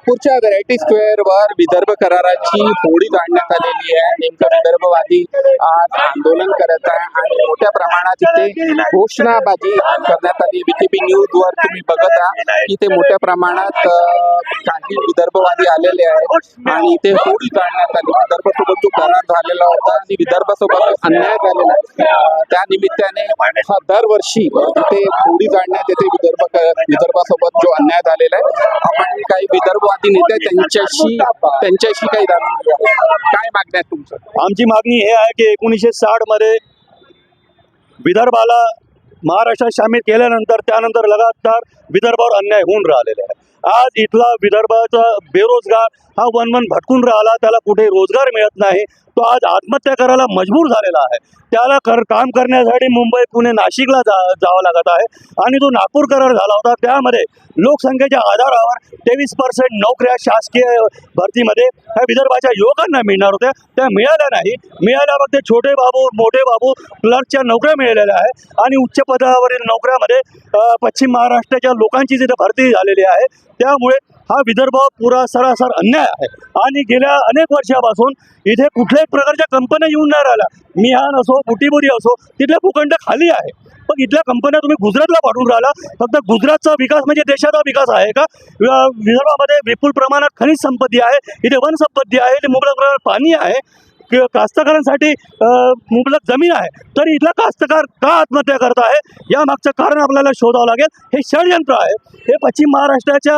नागपूरच्या variety square वर विदर्भ कराराची होळी काढण्यात आलेली आहे. नेमकं विदर्भवादी आज आंदोलन करत आहे आणि मोठ्या प्रमाणात इथे घोषणाबाजी करण्यात आली. बीटीपी न्यूज वर तुम्ही बघत आहात की ते मोठ्या प्रमाणात काही विदर्भवादी आलेले आहेत आणि इथे होळी काढण्यात आली. विदर्भ सोबत जो करार झालेला होता आणि विदर्भासोबत अन्याय झालेला आहे. त्या निमित्ताने हा दरवर्षी इथे होळी काढण्यात येते. विदर्भ विदर्भासोबत जो अन्याय झालेला आहे. आपण काही विदर्भ विदर्भवादी नेते त्यांच्याशी त्यांच्याशी काही काय मागण्या आहेत तुमचं आमची मागणी हे आहे की एकोणीसशे साठमध्ये विदर्भाला महाराष्ट्रात सामील केल्यानंतर त्यानंतर लगातार विदर्भावर अन्याय होऊन राहिलेला आहे. आज इथला विदर्भाचा बेरोजगार हा वन भटकून राहिला त्याला कुठे रोजगार मिळत नाही. तो आज आत्महत्या करायला मजबूर झालेला आहे. त्याला कर काम करण्यासाठी मुंबई पुणे नाशिकला जा जावं लागत आहे. आणि जो नागपूर करार झाला होता. त्यामध्ये लोकसंख्येच्या आधारावर तेवीस पर्सेंट नोकऱ्या शासकीय भरतीमध्ये ह्या विदर्भाच्या युवकांना मिळणार होत्या. त्या मिळाल्या नाही. मिळाल्या फक्त छोटे बाबू मोठे बाबू क्लर्कच्या नोकऱ्या मिळालेल्या आहे आणि उच्च पदावरील नोकऱ्यामध्ये पश्चिम महाराष्ट्राच्या लोकांची जिथे भरती झालेली आहे त्यामुळे हा विदर्भ पुरा सरासर अन्याय आहे. आणि गेल्या अनेक वर्षापासून इथे कुठल्याही प्रकारच्या कंपन्या येऊन नाही राहिल्या. मिहान असो बुटीबुरी असो तिथले भूखंड खाली आहे. पण इथल्या कंपन्या तुम्ही गुजरातला पाठवून राहिला. फक्त गुजरातचा विकास म्हणजे देशाचा विकास आहे का? विदर्भामध्ये विपुल प्रमाणात खनिज संपत्ती आहे इथे वनसंपत्ती आहे इथे मुबलक प्रमाणात पाणी आहे. कास्तकारांसाठी मुबलक जमीन आहे तर इथला कास्तकार का आत्महत्या करत आहे? या मागचं कारण आपल्याला शोधावं लागेल. हे षडयंत्र आहे. हे पश्चिम महाराष्ट्राच्या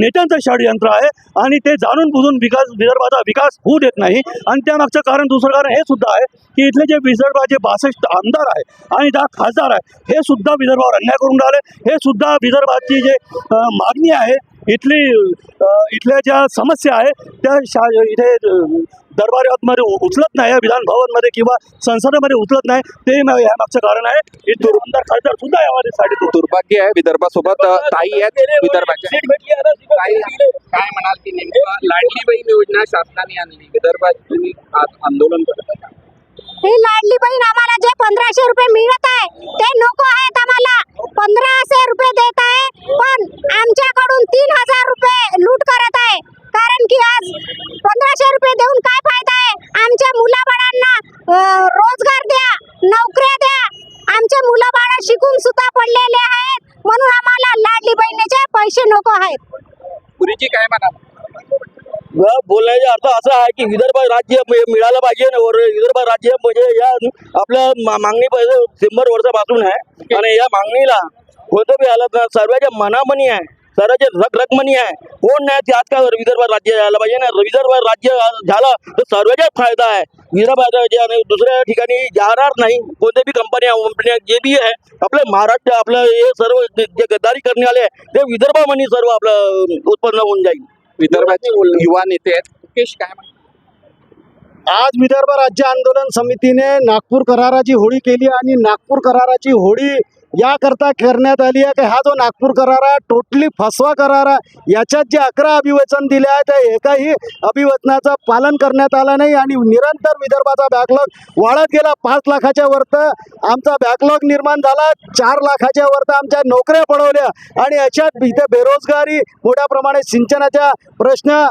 नेत्यांचं षडयंत्र आहे आणि ते जाणून बुजून विकास विदर्भाचा विकास होऊ देत नाही. आणि त्यामागचं कारण दुसरं कारण हे सुद्धा आहे की इथले जे विदर्भाचे बासष्ट आमदार आहे आणि दहा खासदार आहे हे सुद्धा विदर्भावर अन्याय करून राहिले. हे सुद्धा विदर्भाची जे मागणी आहे इथली इथल्या ज्या समस्या आहे त्या शा इथे दरबारामध्ये उचलत नाही विधान भवनमध्ये किंवा संसदेमध्ये उचलत नाही ते म- या मागचं कारण आहे. इथे आमदार खासदार सुद्धा यामध्ये साठी दुर्भाग्य आहे विदर्भासोबत ताई आहेत विदर्भाच्या. ताई काय म्हणाल की नेमकं लाडली बहीण योजना शासनाने आणली विदर्भात तुम्ही आज आंदोलन करत आहे. ही लाडली बहीण आम्हाला जे पंधराशे रुपये मिळत आहे ते नको आहेत आम्हाला पंधराशे रुपये देत आहे पण आमच्याकडून तीन हजार रुपये लूट करत आहे कारण की आज पंधराशे रुपये देऊन काय फायदा आहे आमच्या मुलाबाळांना अं, रोजगार द्या नोकऱ्या द्या आमचे मुलं बाळ शिकून सुद्धा पडलेले आहेत म्हणून आम्हाला लाडली बहिणीचे पैसे नको आहेत. पुरीजी काय बोलण्याचा अर्थ असा आहे की विदर्भ राज्य मिळालं पाहिजे ना वर- विदर्भ राज्य म्हणजे या आपल्या मा- मागणी पाहिजे शंभर वर्षापासून आहे. आणि या मागणीला कोणतं बी आलं तर सर्वांच्या मनामनी आहे. सर्वांचे रक रकमनी आहे कोण नाही ते आज का विदर्भ राज्य यायला पाहिजे ना। विदर्भ राज्य झालं तर सर्वांचा फायदा आहे विदर्भ राज्य आणि दुसऱ्या ठिकाणी जाणार नाही। कोणत्या बी कंपन्या कंपन्या जे बी आहे आपलं महाराष्ट्र आपलं हे सर्व जे गद्दारी करणे आले आहे, ते विदर्भामध्ये सर्व आपलं उत्पन्न होऊन जाईल। विदर्भाचे युवा नेते आहेत. मुकेश काय म्हणतात? आज विदर्भ राज्य आंदोलन समितीने नागपूर कराराची होळी केली आणि नागपूर कराराची होळी याकरता करण्यात आली आहे. की हा जो नागपूर करार आहे टोटली फसवा करार आहे याच्यात जे अकरा अभिवचन दिले आहे त्या एकाही अभिवचनाचं पालन करण्यात आलं नाही. आणि निरंतर विदर्भाचा बॅकलॉग वाढत गेला. पाच लाखाच्या वरत आमचा बॅकलॉग निर्माण झाला. चार लाखाच्या वरत आमच्या नोकऱ्या पडवल्या. आणि याच्यात इथे बेरोजगारी मोठ्या प्रमाणात सिंचनाच्या प्रश्न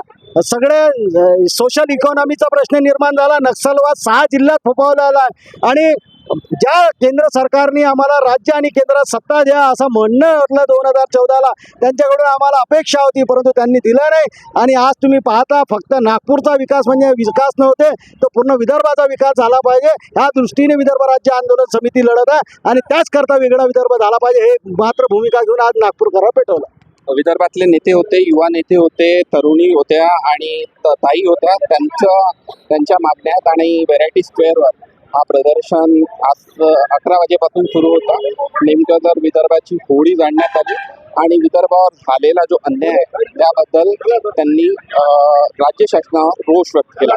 सगळे सोशल इकॉनॉमीचा प्रश्न निर्माण झाला. नक्षलवाद सहा जिल्ह्यात फोपावलेला आहे आणि ज्या केंद्र सरकारने आम्हाला राज्य आणि केंद्रात सत्ता द्या असं म्हणणं होतं दोन हजार चौदाला त्यांच्याकडून आम्हाला अपेक्षा होती परंतु त्यांनी दिलं नाही. आणि आज तुम्ही पाहता फक्त नागपूरचा विकास म्हणजे विकास नव्हते तर पूर्ण विदर्भाचा विकास झाला पाहिजे. ह्या दृष्टीने विदर्भ राज्य आंदोलन समिती लढत आहे आणि त्याचकरता वेगळा विदर्भ झाला पाहिजे हे मात्र भूमिका घेऊन आज नागपूरकरांना पेटवलं. विदर्भातले नेते होते युवा नेते होते तरुणी होत्या आणि ताई होत्या त्यांचं त्यांच्या मागण्यात आणि व्हेरायटी स्क्वेअरवर हा प्रदर्शन आज अकरा वाजेपासून सुरू होता. नेमकं जर विदर्भाची होळी जाणण्यात आली आणि विदर्भावर झालेला जो अन्याय आहे त्याबद्दल त्यांनी राज्य शासनावर रोष व्यक्त केला.